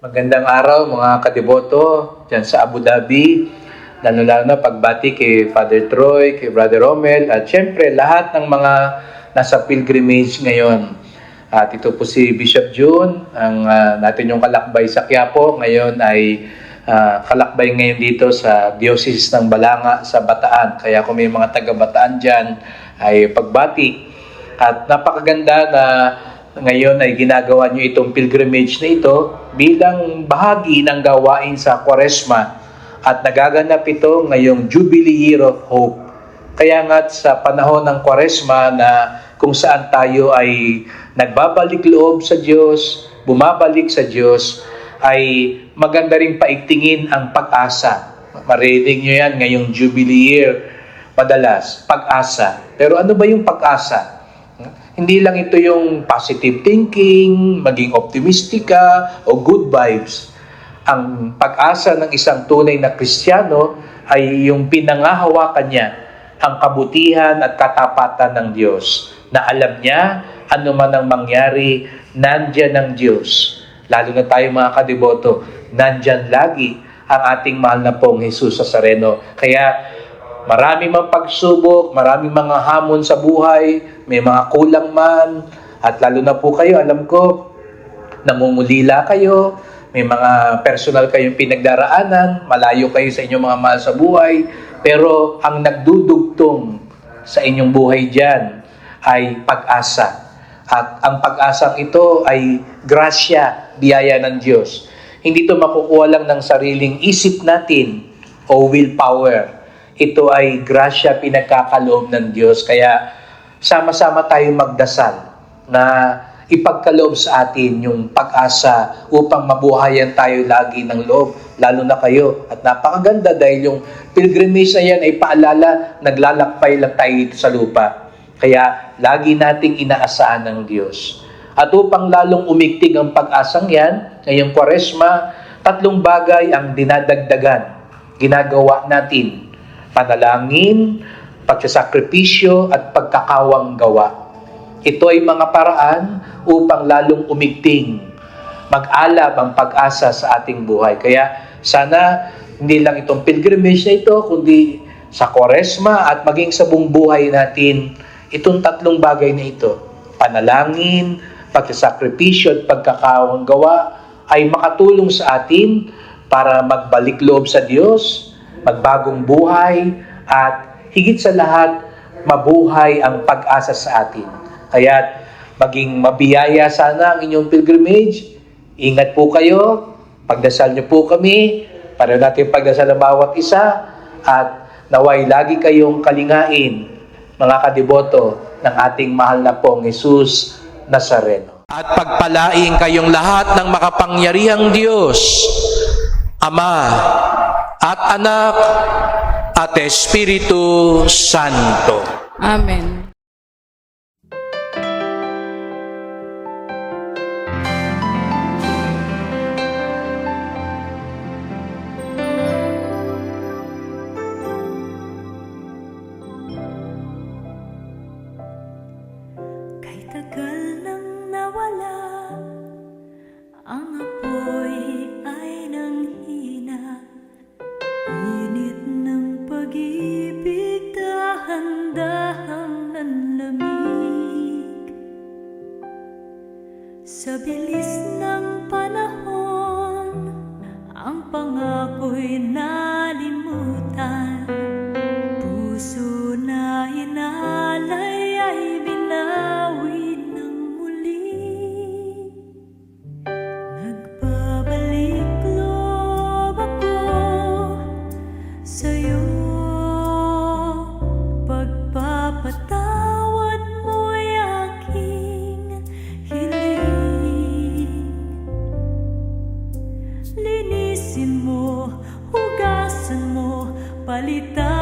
Magandang araw mga kadeboto dyan sa Abu Dhabi. Lalo lalo na pagbati kay Father Troy, kay Brother Romel, at syempre lahat ng mga nasa pilgrimage ngayon. At ito po si Bishop June, ang ah, natin yung kalakbay sa Quiapo. Ngayon ay ah, kalakbay ngayon dito sa Diocese ng Balanga sa Bataan. Kaya kung may mga taga Bataan dyan, ay pagbati. At napakaganda na ngayon ay ginagawa nyo itong pilgrimage na ito bilang bahagi ng gawain sa Kwaresma at nagaganap ito ngayong Jubilee Year of Hope. Kaya nga sa panahon ng Kwaresma na kung saan tayo ay nagbabalik loob sa Diyos, bumabalik sa Diyos, ay maganda rin paigtingin ang pag-asa. Marinig nyo yan ngayong Jubilee Year, madalas, pag-asa. Pero ano ba yung pag-asa? Hindi lang ito yung positive thinking, maging optimistic ka, o good vibes. Ang pag-asa ng isang tunay na Kristiyano ay yung pinangahawakan niya ang kabutihan at katapatan ng Diyos na alam niya ano man ang mangyari, nandyan ang Diyos. Lalo na tayo mga kadeboto, nandyan lagi ang ating mahal na pong Jesus sa Sareno. Kaya Marami mang pagsubok, marami mga hamon sa buhay, may mga kulang man, at lalo na po kayo, alam ko, namumulila kayo, may mga personal kayong pinagdaraanan, malayo kayo sa inyong mga mahal sa buhay, pero ang nagdudugtong sa inyong buhay dyan ay pag-asa. At ang pag-asang ito ay grasya, biyaya ng Diyos. Hindi ito makukuha lang ng sariling isip natin o willpower ito ay grasya pinagkakaloob ng Diyos. Kaya sama-sama tayong magdasal na ipagkaloob sa atin yung pag-asa upang mabuhayan tayo lagi ng loob, lalo na kayo. At napakaganda dahil yung pilgrimage na yan ay paalala, naglalakbay lang tayo dito sa lupa. Kaya lagi nating inaasahan ng Diyos. At upang lalong umigtig ang pag-asang yan, ngayong kwaresma, tatlong bagay ang dinadagdagan, ginagawa natin panalangin, pagsasakripisyo at pagkakawang gawa. Ito ay mga paraan upang lalong umigting, mag-alab ang pag-asa sa ating buhay. Kaya sana hindi lang itong pilgrimage na ito, kundi sa Koresma at maging sa buong buhay natin, itong tatlong bagay na ito, panalangin, pagsasakripisyo at pagkakawang gawa, ay makatulong sa atin para magbalik loob sa Diyos, magbagong buhay, at higit sa lahat, mabuhay ang pag-asa sa atin. Kaya maging mabiyaya sana ang inyong pilgrimage. Ingat po kayo, pagdasal niyo po kami, para natin pagdasal ang bawat isa, at naway lagi kayong kalingain, mga kadeboto ng ating mahal na pong Jesus Nazareno. At pagpalaing kayong lahat ng makapangyarihang Diyos, Ama, at Anak, at Espiritu Santo. Amen. Sa bilis ng panahon Ang pangako'y nalimutan 里的。